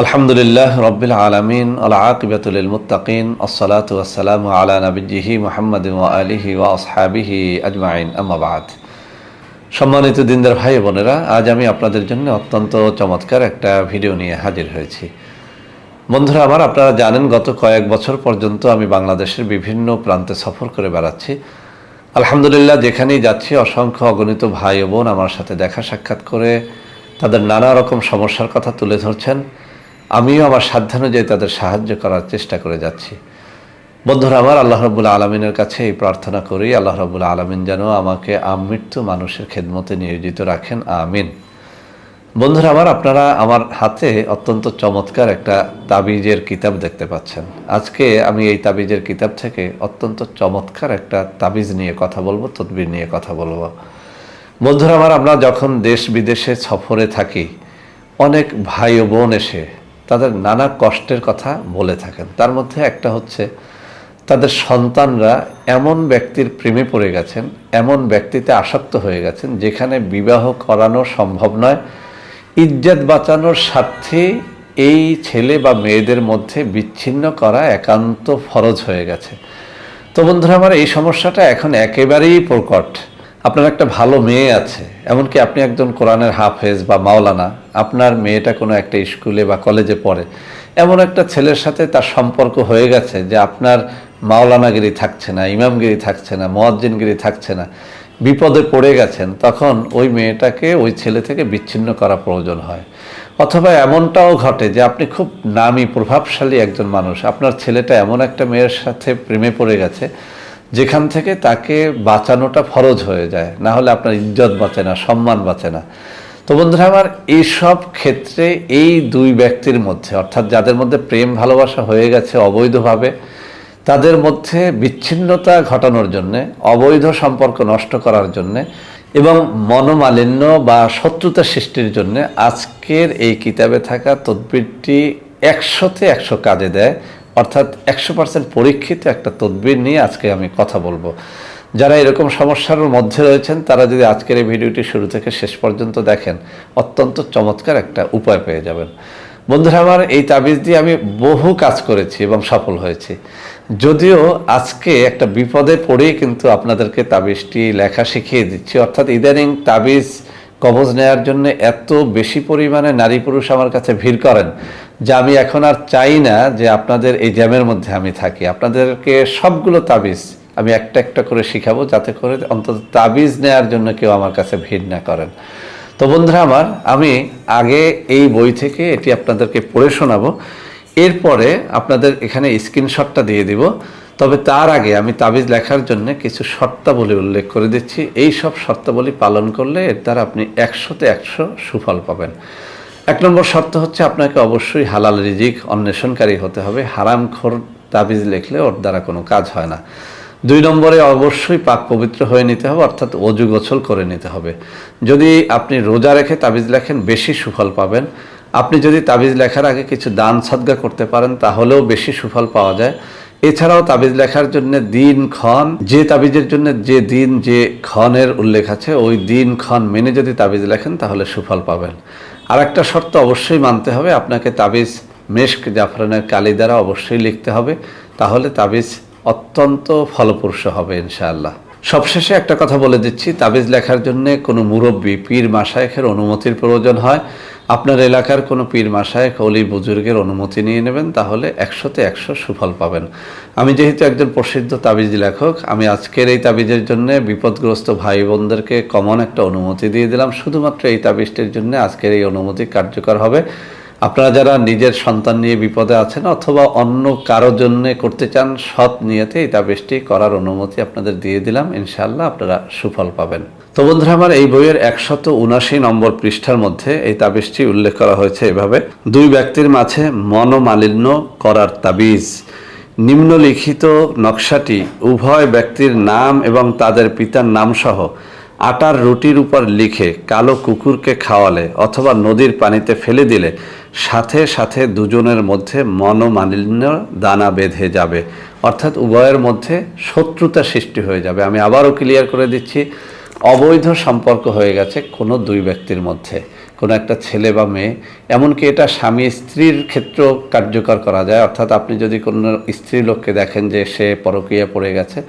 আলহামদুলিল্লাহ রব্বিল আলমিন, আল আকিবাতুল মুতাকিন আসসালাত ওয়াসালাম আলা নবীজিহি মোহাম্মদ আলিহি ওয়া আসহাবিহি আজমাইন। আমাবাদ সম্মানিত দিনদার ভাই বোনেরা, আজ আমি আপনাদের জন্য অত্যন্ত চমৎকার একটা ভিডিও নিয়ে হাজির হয়েছি। বন্ধুরা, আমার আপনারা জানেন, গত কয়েক বছর পর্যন্ত আমি বাংলাদেশের বিভিন্ন প্রান্তে সফর করে বেড়াচ্ছি। আলহামদুলিল্লাহ, যেখানেই যাচ্ছি, অসংখ্য অগণিত ভাই বোন আমার সাথে দেখা সাক্ষাৎ করে তাদের নানা রকম সমস্যার কথা তুলে ধরছেন। আমিও আমার সাধ্যানুযায়ী তাদের সাহায্য করার চেষ্টা করে যাচ্ছি। বন্ধুরা, আমার আল্লাহ রবুল্লা আলমিনের কাছে এই প্রার্থনা করি, আল্লাহ রবুল্লা আলমিন যেন আমাকে আমৃত্যু মানুষের খেদমতে নিয়োজিত রাখেন, আমিন। বন্ধুরা, আমার আপনারা আমার হাতে অত্যন্ত চমৎকার একটা তাবিজের কিতাব দেখতে পাচ্ছেন। আজকে আমি এই তাবিজের কিতাব থেকে অত্যন্ত চমৎকার একটা তাবিজ নিয়ে কথা বলব, তদবির নিয়ে কথা বলব। বন্ধুরা, আমার আমরা যখন দেশ বিদেশে সফরে থাকি, অনেক ভাই ও বোন এসে তাদের নানা কষ্টের কথা বলে থাকেন। তার মধ্যে একটা হচ্ছে, তাদের সন্তানরা এমন ব্যক্তির প্রেমে পড়ে গেছেন, এমন ব্যক্তিতে আসক্ত হয়ে গেছেন, যেখানে বিবাহ করানো সম্ভব নয়। ইজ্জত বাঁচানোর স্বার্থে এই ছেলে বা মেয়েদের মধ্যে বিচ্ছিন্ন করা একান্ত ফরজ হয়ে গেছে। তো বন্ধুরা, আমার এই সমস্যাটা এখন একেবারেই প্রকট। আপনার একটা ভালো মেয়ে আছে, এমনকি আপনি একজন কোরআনের হাফেজ বা মাওলানা, আপনার মেয়েটা কোনো একটা স্কুলে বা কলেজে পড়ে, এমন একটা ছেলের সাথে তার সম্পর্ক হয়ে গেছে যে আপনার মাওলানাগিরি থাকছে না, ইমামগিরি থাকছে না, মোয়াজ্জিনগিরি থাকছে না, বিপদে পড়ে গেছেন, তখন ওই মেয়েটাকে ওই ছেলে থেকে বিচ্ছিন্ন করা প্রয়োজন হয়। অথবা এমনটাও ঘটে যে আপনি খুব নামি, প্রভাবশালী একজন মানুষ, আপনার ছেলেটা এমন একটা মেয়ের সাথে প্রেমে পড়ে গেছে যেখান থেকে তাকে বাঁচানোটা ফরজ হয়ে যায়, না হলে আপনার ইজ্জত বাঁচে না, সম্মান বাঁচে না। তো বন্ধুরা আমার এইসব ক্ষেত্রে এই দুই ব্যক্তির মধ্যে, অর্থাৎ যাদের মধ্যে প্রেম ভালোবাসা হয়ে গেছে অবৈধভাবে, তাদের মধ্যে বিচ্ছিন্নতা ঘটানোর জন্যে, অবৈধ সম্পর্ক নষ্ট করার জন্যে এবং মনোমালিন্য বা শত্রুতা সৃষ্টির জন্য আজকের এই কিতাবে থাকা তদবিরটি একশোতে একশো কাজে দেয়। অর্থাৎ একশো পার্সেন্ট পরীক্ষিত একটা তদবির নিয়ে আজকে আমি কথা বলব। যারা এরকম সমস্যার মধ্যে রয়েছেন, তারা যদি আজকের এই ভিডিওটি শুরু থেকে শেষ পর্যন্ত দেখেন, অত্যন্ত চমৎকার একটা উপায় পেয়ে যাবেন। বন্ধুরা, আমার এই তাবিজ দিয়ে আমি বহু কাজ করেছি এবং সফল হয়েছি। যদিও আজকে একটা বিপদে পড়েই কিন্তু আপনাদেরকে তাবিজটি লেখা শিখিয়ে দিচ্ছি। অর্থাৎ ইদানিং তাবিজ কবজ নেয়ার জন্য এত বেশি পরিমাণে নারী পুরুষ আমার কাছে ভিড় করেন যে আমি এখন আর চাই না যে আপনাদের এই জ্যামের মধ্যে আমি থাকি। আপনাদেরকে সবগুলো তাবিজ আমি একটা একটা করে শিখাবো যাতে করে অন্তত তাবিজ নেয়ার জন্য কেউ আমার কাছে ভিড় না করেন। তো বন্ধুরা আমার, আমি আগে এই বই থেকে এটি আপনাদেরকে পড়ে শোনাবো। এরপরে আপনাদের এখানে স্ক্রিনশটটা দিয়ে দিব। তবে তার আগে আমি তাবিজ লেখার জন্য কিছু শর্তাবলী উল্লেখ করে দিচ্ছি। এই সব শর্তাবলী পালন করলে এর দ্বারা আপনি একশোতে একশো সুফল পাবেন। এক নম্বর শর্ত হচ্ছে আপনাকে অবশ্যই হালাল রিজিক অন্বেষণকারী হতে হবে। হারামখোর তাবিজ লেখলে ওর দ্বারা কোনো কাজ হয় না। দুই নম্বরে অবশ্যই পাক পবিত্র হয়ে নিতে হবে, অর্থাৎ অজু গোছল করে নিতে হবে। যদি আপনি রোজা রেখে তাবিজ লেখেন, বেশি সুফল পাবেন। আপনি যদি তাবিজ লেখার আগে কিছু দান সদ্গা করতে পারেন, তাহলেও বেশি সুফল পাওয়া যায়। এছাড়াও তাবিজ লেখার জন্য দিন, ক্ষণ, যে তাবিজের জন্য যে দিন, যে ক্ষণের উল্লেখ আছে, ওই দিন, ক্ষণ মেনে যদি তাবিজ লেখেন, তাহলে সুফল পাবেন। আর একটা শর্ত অবশ্যই মানতে হবে, আপনাকে তাবিজ মেশক জাফরানের কালি দ্বারা অবশ্যই লিখতে হবে, তাহলে তাবিজ অত্যন্ত ফলপ্রসূ হবে ইনশাআল্লাহ। সবশেষে একটা কথা বলে দিচ্ছি, তাবিজ লেখার জন্য কোনো মুরব্বী পীর মাসায়খের অনুমতির প্রয়োজন হয়। আপনার এলাকার কোনো পীর মাসায় কৌলি বুজুর্গের অনুমতি নিয়ে নেবেন, তাহলে একশোতে একশো সুফল পাবেন। আমি যেহেতু একজন প্রসিদ্ধ তাবিজ লেখক, আমি আজকের এই তাবিজের জন্য বিপদগ্রস্ত ভাই বোনদেরকে কমন একটা অনুমতি দিয়ে দিলাম। শুধুমাত্র এই তাবিজটির জন্য আজকের এই অনুমতি কার্যকর হবে। আপনারা যারা নিজের সন্তান নিয়ে বিপদে আছেন অথবা অন্য কারও জন্য করতে চান সৎ নিয়েতে এই তাবিজটি করার অনুমতি আপনাদের দিয়ে দিলাম ইনশাল্লাহ আপনারা সুফল পাবেন। তো বন্ধুরা, আমার এই বইয়ের একশত উনাশি নম্বর পৃষ্ঠার মধ্যে এই তাবিজটি উল্লেখ করা হয়েছে এভাবে। দুই ব্যক্তির মাঝে মনোমালিন্য করার তাবিজ। নিম্নলিখিত নকশাটি উভয় ব্যক্তির নাম এবং তাদের পিতার নাম সহ আটার রুটির উপর লিখে কালো কুকুরকে খাওয়ালে অথবা নদীর পানিতে ফেলে দিলে সাথে সাথে দুজনের মধ্যে মনোমালিন্য দানা বেঁধে যাবে। অর্থাৎ উভয়ের মধ্যে শত্রুতা সৃষ্টি হয়ে যাবে। আমি আবারও ক্লিয়ার করে দিচ্ছি, অবৈধ সম্পর্ক হয়ে গেছে কোনো দুই ব্যক্তির মধ্যে, কোনো একটা ছেলে বা মেয়ে। এমনকি এটা স্বামী স্ত্রীর ক্ষেত্রেও কার্যকর করা যায়। অর্থাৎ আপনি যদি কোনো স্ত্রী লোককে দেখেন যে সে পরকীয়া পড়ে গেছে,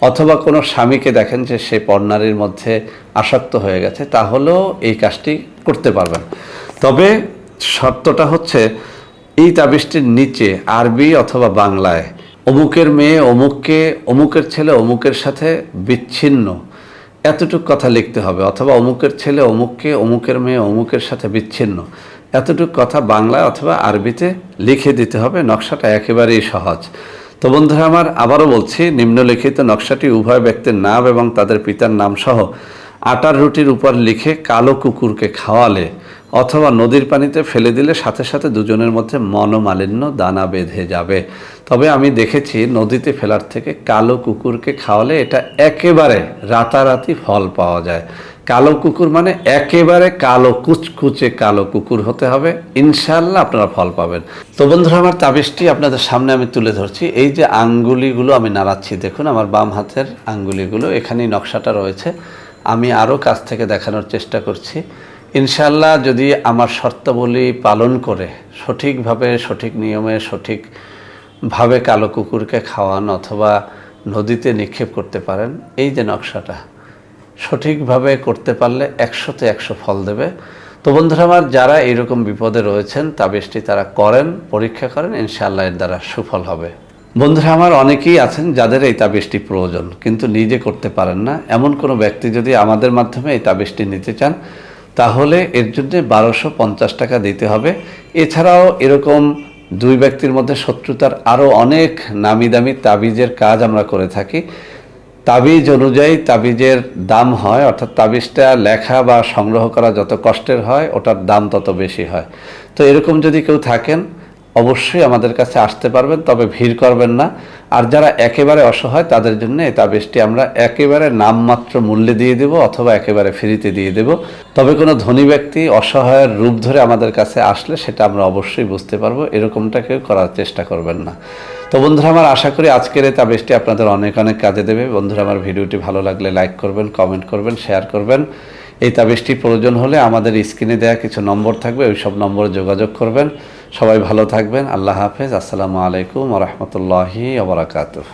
অথবা কোনো স্বামীকে দেখেন যে সে পর্নারীর মধ্যে আসক্ত হয়ে গেছে, তাহলেও এই কাজটি করতে পারবেন। তবে শর্তটা হচ্ছে এই তাবিজটির নিচে আরবি অথবা বাংলায়, অমুকের মেয়ে, অমুককে, অমুকের ছেলে, অমুকের সাথে বিচ্ছিন্ন। এতটুক কথা লিখতে হবে, অথবা অমুকের ছেলে, অমুককে, অমুকের মেয়ে, অমুকের সাথে বিচ্ছিন্ন। এতটুক কথা বাংলায় অথবা আরবিতে লিখে দিতে হবে, নকশাটা একেবারেই সহজ। তো বন্ধুরা, আমার আবারও বলছি, নিম্নলিখিত নকশাটি উভয় ব্যক্তির নাম এবং তাদের পিতার নাম সহ আটার রুটির উপর লিখে কালো কুকুরকে খাওয়ালে অথবা নদীর পানিতে ফেলে দিলে সাথে সাথে দুজনের মধ্যে মনোমালিন্য দানা বেঁধে যাবে। তবে আমি দেখেছি নদীতে ফেলার থেকে কালো কুকুরকে খাওয়ালে এটা একেবারে রাতারাতি ফল পাওয়া যায়। কালো কুকুর মানে একেবারে কালো কুচকুচে কালো কুকুর হতে হবে। ইনশাল্লাহ আপনারা ফল পাবেন। তো বন্ধুরা, আমার তাবিজটি আপনাদের সামনে আমি তুলে ধরছি। এই যে আঙ্গুলিগুলো আমি নাড়াচ্ছি, দেখুন আমার বাম হাতের আঙ্গুলিগুলো, এখানেই নকশাটা রয়েছে। আমি আরও কাছ থেকে দেখানোর চেষ্টা করছি। ইনশাল্লাহ যদি আমার শর্তাবলী পালন করে, সঠিকভাবে, সঠিক নিয়মে সঠিকভাবে কালো কুকুরকে খাওয়ান অথবা নদীতে নিক্ষেপ করতে পারেন, এই যে নকশাটা, সঠিকভাবে করতে পারলে একশোতে একশো ফল দেবে। তো বন্ধুরা আমার, যারা এইরকম বিপদে রয়েছেন, তাবিজটি তারা করেন, পরীক্ষা করেন, ইনশাআল্লাহ এর দ্বারা সুফল হবে। বন্ধুরা আমার, অনেকেই আছেন যাদের এই তাবিজটি প্রয়োজন, কিন্তু নিজে করতে পারেন না। এমন কোনো ব্যক্তি যদি আমাদের মাধ্যমে এই তাবিজটি নিতে চান তাহলে এর জন্য বারোশো পঞ্চাশ টাকা দিতে হবে। এছাড়াও এরকম দুই ব্যক্তির মধ্যে শত্রুতার আরও অনেক নামি দামি তাবিজের কাজ আমরা করে থাকি। তাবিজ অনুযায়ী তাবিজের দাম হয়, অর্থাৎ তাবিজটা লেখা বা সংগ্রহ করা যত কষ্টের হয়, ওটার দাম তত বেশি হয়। তো এরকম যদি কেউ থাকেন অবশ্যই আমাদের কাছে আসতে পারবেন, তবে ভিড় করবেন না। আর যারা একেবারে অসহায়, তাদের জন্য এই তাবিজটি আমরা একেবারে নামমাত্র মূল্যে দিয়ে দেব অথবা একেবারে ফ্রিতে দিয়ে দেব। তবে কোনো ধনী ব্যক্তি অসহায়ের রূপ ধরে আমাদের কাছে আসলে সেটা আমরা অবশ্যই বুঝতে পারব, এরকমটা কেউ করার চেষ্টা করবেন না। তো বন্ধুরা, আমার আশা করি আজকের এই তাবিজটি আপনাদের অনেক অনেক কাজে দেবে। বন্ধুরা, আমার ভিডিওটি ভালো লাগলে লাইক করবেন, কমেন্ট করবেন, শেয়ার করবেন। এই তাবিজটি প্রয়োজন হলে আমাদের স্ক্রিনে দেওয়া কিছু নম্বর থাকবে ওই সব নম্বরে যোগাযোগ করবেন। সবাই ভালো থাকবেন। আল্লাহ হাফেজ। আসসালামু আলাইকুম রহমতুল্লাহি আবরাকাতুহ